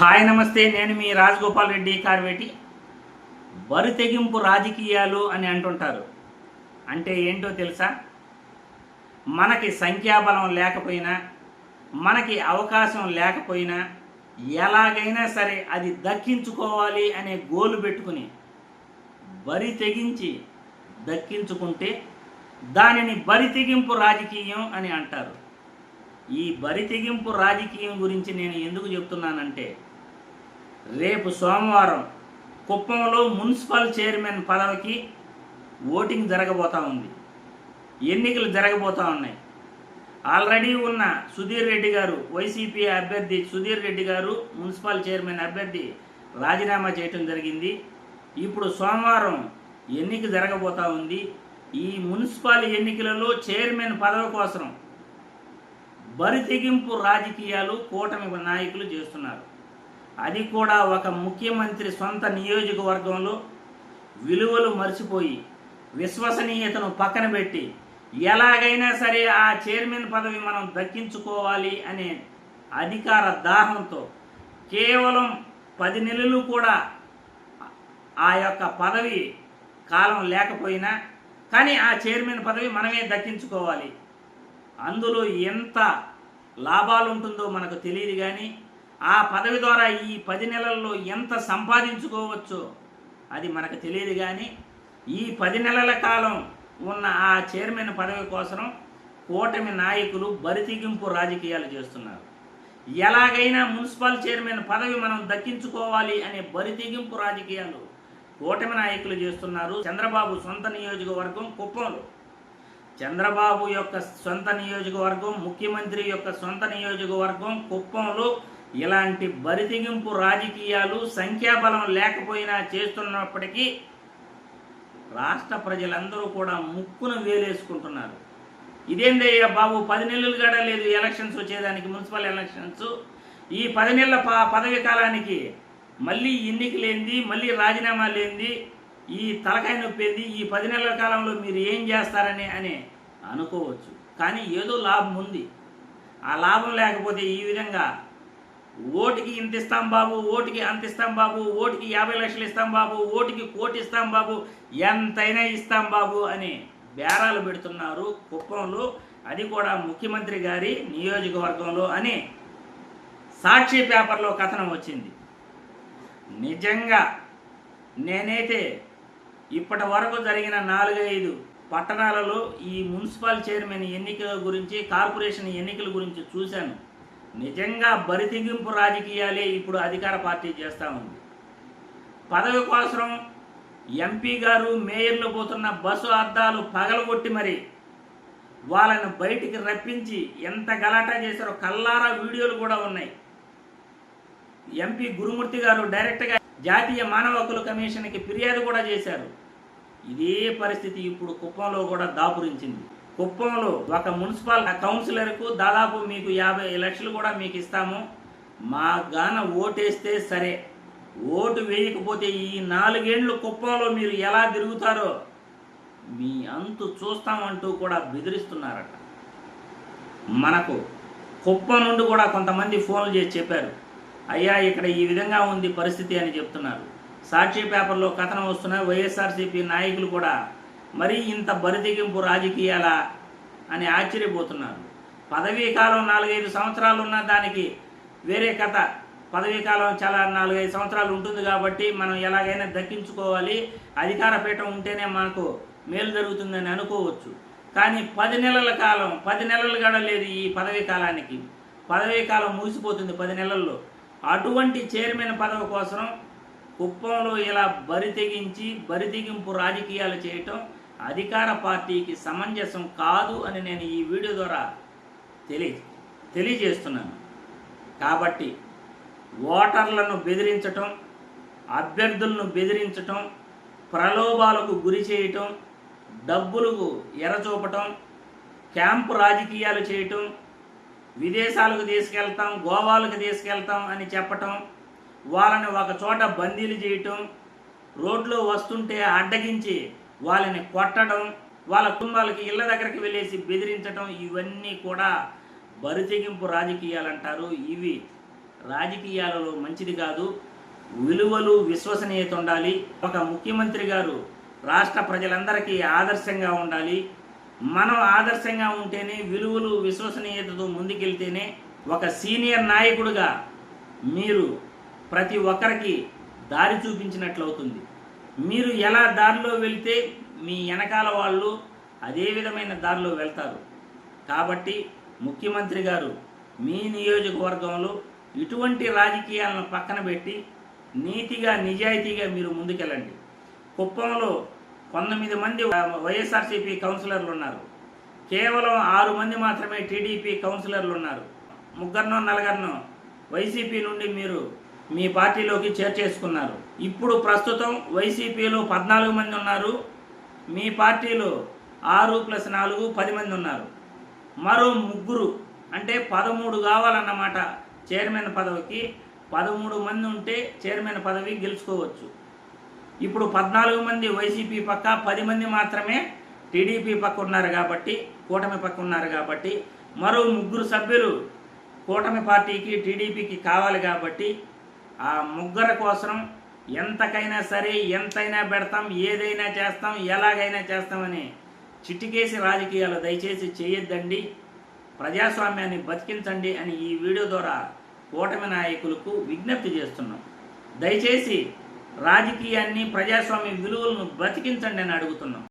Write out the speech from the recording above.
Hi నమస్తే నేను మీ రాజగోపాల్ రెడ్డి కార్వేటి. బరి తెగింపు రాజకీయాలు అని అంటుంటారు. అంటే ఏంటో తెలుసా? మనకి సంఖ్యాబలం లేకపోయినా మనకి అవకాశం లేకపోయినా ఎలాగైనా సరే అది దక్కించుకోవాలి అనే గోలు పెట్టుకుని బరి తెగించి దక్కించుకుంటే దానిని బరి తెగింపు రాజకీయం అని అంటారు. ఈ బరి తెగింపు రాజకీయం గురించి నేను ఎందుకు చెప్తున్నానంటే రేపు సోమవారం కుప్పంలో మున్సిపల్ చైర్మన్ పదవికి ఓటింగ్ జరగబోతా ఉంది. ఎన్నికలు జరగబోతా ఉన్నాయి. ఆల్రెడీ ఉన్న సుధీర్ రెడ్డి గారు వైసీపీ అభ్యర్థి సుధీర్ రెడ్డి గారు మున్సిపల్ చైర్మన్ అభ్యర్థి రాజీనామా చేయటం జరిగింది. ఇప్పుడు సోమవారం ఎన్నిక జరగబోతా ఉంది. ఈ మున్సిపల్ ఎన్నికలలో చైర్మన్ పదవి కోసం బరితెగింపు రాజకీయాలు కూటమి నాయకులు చేస్తున్నారు. అది కూడా ఒక ముఖ్యమంత్రి సొంత నియోజకవర్గంలో విలువలు మర్చిపోయి విశ్వసనీయతను పక్కన పెట్టి ఎలాగైనా సరే ఆ చైర్మన్ పదవి మనం దక్కించుకోవాలి అనే అధికార దాహంతో కేవలం పది నెలలు కూడా ఆ యొక్క పదవి కాలం లేకపోయినా కానీ ఆ చైర్మన్ పదవి మనమే దక్కించుకోవాలి. అందులో ఎంత లాభాలు ఉంటుందో మనకు తెలియదు కానీ ఆ పదవి ద్వారా ఈ పది నెలల్లో ఎంత సంపాదించుకోవచ్చో అది మనకు తెలియదు కానీ ఈ పది నెలల కాలం ఉన్న ఆ చైర్మన్ పదవి కోసం కూటమి నాయకులు బరితెగింపు రాజకీయాలు చేస్తున్నారు. ఎలాగైనా మున్సిపల్ చైర్మన్ పదవి మనం దక్కించుకోవాలి అనే బరితెగింపు రాజకీయాలు కూటమి నాయకులు చేస్తున్నారు. చంద్రబాబు సొంత నియోజకవర్గం కుప్పంలో. చంద్రబాబు యొక్క సొంత నియోజకవర్గం ముఖ్యమంత్రి యొక్క సొంత నియోజకవర్గం కుప్పంలో. ఇలాంటి బరిదిగింపు రాజకీయాలు సంఖ్యాబలం లేకపోయినా చేస్తున్నప్పటికీ రాష్ట్ర ప్రజలందరూ కూడా ముక్కును వేలేసుకుంటున్నారు. ఇదేందయ్యా బాబు పది నెలలు కూడా లేదు ఎలక్షన్స్ వచ్చేదానికి మున్సిపల్ ఎలక్షన్స్. ఈ పది నెలల పదవి కాలానికి మళ్ళీ ఎన్నికలేంది మళ్ళీ రాజీనామా లేనిది ఈ తలకాయ నొప్పింది ఈ పది నెలల కాలంలో మీరు ఏం చేస్తారని అని అనుకోవచ్చు. కానీ ఏదో లాభం ఉంది. ఆ లాభం లేకపోతే ఈ విధంగా ఓటుకి ఇంత ఇస్తాం బాబు ఓటుకి అంత ఇస్తాం బాబు ఓటుకి యాభై లక్షలు ఇస్తాం బాబు ఓటుకి కోటి ఇస్తాం బాబు ఎంతైనా ఇస్తాం బాబు అని బేరాలు పెడుతున్నారు కుప్పంలో. అది కూడా ముఖ్యమంత్రి గారి నియోజకవర్గంలో అని సాక్షి పేపర్లో కథనం వచ్చింది. నిజంగా నేనైతే ఇప్పటి వరకు జరిగిన నాలుగైదు పట్టణాలలో ఈ మున్సిపల్ చైర్మన్ ఎన్నికల గురించి కార్పొరేషన్ ఎన్నికల గురించి చూశాను. నిజంగా బరితెగింపు రాజకీయాలే ఇప్పుడు అధికార పార్టీ చేస్తూ ఉంది. పదవి కోసం ఎంపీ గారు మేయర్లు పోతున్న బస్సు అద్దాలు పగలగొట్టి మరి వాళ్ళని బయటికి రప్పించి ఎంత గలాటా చేశారో కల్లారా వీడియోలు కూడా ఉన్నాయి. ఎంపీ గురుమూర్తి గారు డైరెక్ట్గా జాతీయ మానవ హక్కుల కమిషన్కి ఫిర్యాదు కూడా చేశారు. ఇదే పరిస్థితి ఇప్పుడు కుప్పంలో కూడా దాపురించింది. కుప్పంలో ఒక మున్సిపల్ కౌన్సిలర్కు దాదాపు మీకు యాభై లక్షలు కూడా మీకు ఇస్తాము. మా గాన ఓటేస్తే సరే. ఓటు వేయకపోతే ఈ నాలుగేండ్లు కుప్పంలో మీరు ఎలా తిరుగుతారో మీ అంతు చూస్తామంటూ కూడా బెదిరిస్తున్నారట. మనకు కుప్పం నుండి కూడా కొంతమంది ఫోన్లు చేసి చెప్పారు. అయ్యా ఇక్కడ ఈ విధంగా ఉంది పరిస్థితి అని చెప్తున్నారు. సాక్షి పేపర్లో కథనం వస్తున్నాయి వైఎస్ఆర్సీపీ నాయకులు కూడా మరీ ఇంత బరితెగింపు రాజకీయాల అని ఆశ్చర్యపోతున్నారు. పదవీ కాలం నాలుగైదు సంవత్సరాలు ఉన్న దానికి వేరే కథ. పదవీ కాలం చాలా నాలుగైదు సంవత్సరాలు ఉంటుంది కాబట్టి మనం ఎలాగైనా దక్కించుకోవాలి. అధికార పీఠం ఉంటేనే మనకు మేలు జరుగుతుందని అనుకోవచ్చు. కానీ పది నెలల కాలం పది నెలలు గడలేదు లేదు ఈ పదవీ కాలానికి. పదవీ కాలం ముగిసిపోతుంది పది నెలల్లో. అటువంటి చైర్మన్ పదవి కోసం కుప్పంలో ఇలా బరి తెగించి బరి తెగింపు రాజకీయాలు చేయటం అధికార పార్టీకి సమంజసం కాదు అని నేను ఈ వీడియో ద్వారా తెలియ తెలియజేస్తున్నాను. కాబట్టి ఓటర్లను బెదిరించటం అభ్యర్థులను బెదిరించటం ప్రలోభాలకు గురి చేయటం డబ్బులకు ఎరచూపటం క్యాంపు రాజకీయాలు చేయటం విదేశాలకు తీసుకెళ్తాం గోవాలకు తీసుకెళ్తాం అని చెప్పటం వాళ్ళని ఒక చోట బందీలు చేయటం రోడ్లో వస్తుంటే అడ్డగించి వాళ్ళని కొట్టడం వాళ్ళ కుటుంబాలకి ఇళ్ళ దగ్గరికి వెళ్ళేసి బెదిరించడం ఇవన్నీ కూడా బరితెగింపు రాజకీయాలు అంటారు ఇవి రాజకీయాలలో మంచిది కాదు. విలువలు విశ్వసనీయత ఉండాలి. ఒక ముఖ్యమంత్రి గారు రాష్ట్ర ప్రజలందరికీ ఆదర్శంగా ఉండాలి. మనం ఆదర్శంగా ఉంటేనే విలువలు విశ్వసనీయతతో ముందుకెళ్తేనే ఒక సీనియర్ నాయకుడిగా మీరు ప్రతి ఒక్కరికి దారి చూపించినట్లు అవుతుంది మీరు ఎలా దారిలో వెళ్తే మీ వెనకాల వాళ్ళు అదే విధమైన దారిలో వెళ్తారు. కాబట్టి ముఖ్యమంత్రి గారు మీ నియోజకవర్గంలో ఇటువంటి రాజకీయాలను పక్కన పెట్టి నీతిగా నిజాయితీగా మీరు ముందుకెళ్ళండి. కుప్పంలో పంతొమ్మిది మంది వైఎస్ఆర్సీపీ కౌన్సిలర్లు ఉన్నారు. కేవలం ఆరు మంది మాత్రమే టీడీపీ కౌన్సిలర్లు ఉన్నారు. ముగ్గురునో నలుగురినో వైసీపీ నుండి మీరు మీ పార్టీలోకి చేర్చేసుకున్నారు. ఇప్పుడు ప్రస్తుతం వైసీపీలో పద్నాలుగు మంది ఉన్నారు. మీ పార్టీలో ఆరు ప్లస్ నాలుగు పది మంది ఉన్నారు. మరో ముగ్గురు అంటే పదమూడు కావాలన్నమాట చైర్మన్ పదవికి. పదమూడు మంది ఉంటే చైర్మన్ పదవి గెలుచుకోవచ్చు. ఇప్పుడు పద్నాలుగు మంది వైసీపీ పక్క పది మంది మాత్రమే టీడీపీ పక్క ఉన్నారు కాబట్టి కూటమి పక్క ఉన్నారు కాబట్టి. మరో ముగ్గురు సభ్యులు కూటమి పార్టీకి టీడీపీకి కావాలి కాబట్టి ఆ ముగ్గురు కోసం ఎంతకైనా సరే ఎంతైనా పెడతాం ఏదైనా చేస్తాం ఎలాగైనా చేస్తామని చిటికేసి రాజకీయాలు దయచేసి చేయొద్దండి. ప్రజాస్వామ్యాన్ని బతికించండి అని ఈ వీడియో ద్వారా కూటమి నాయకులకు విజ్ఞప్తి చేస్తున్నాం. దయచేసి రాజకీయాన్ని ప్రజాస్వామ్య విలువలను బతికించండి అని అడుగుతున్నాం.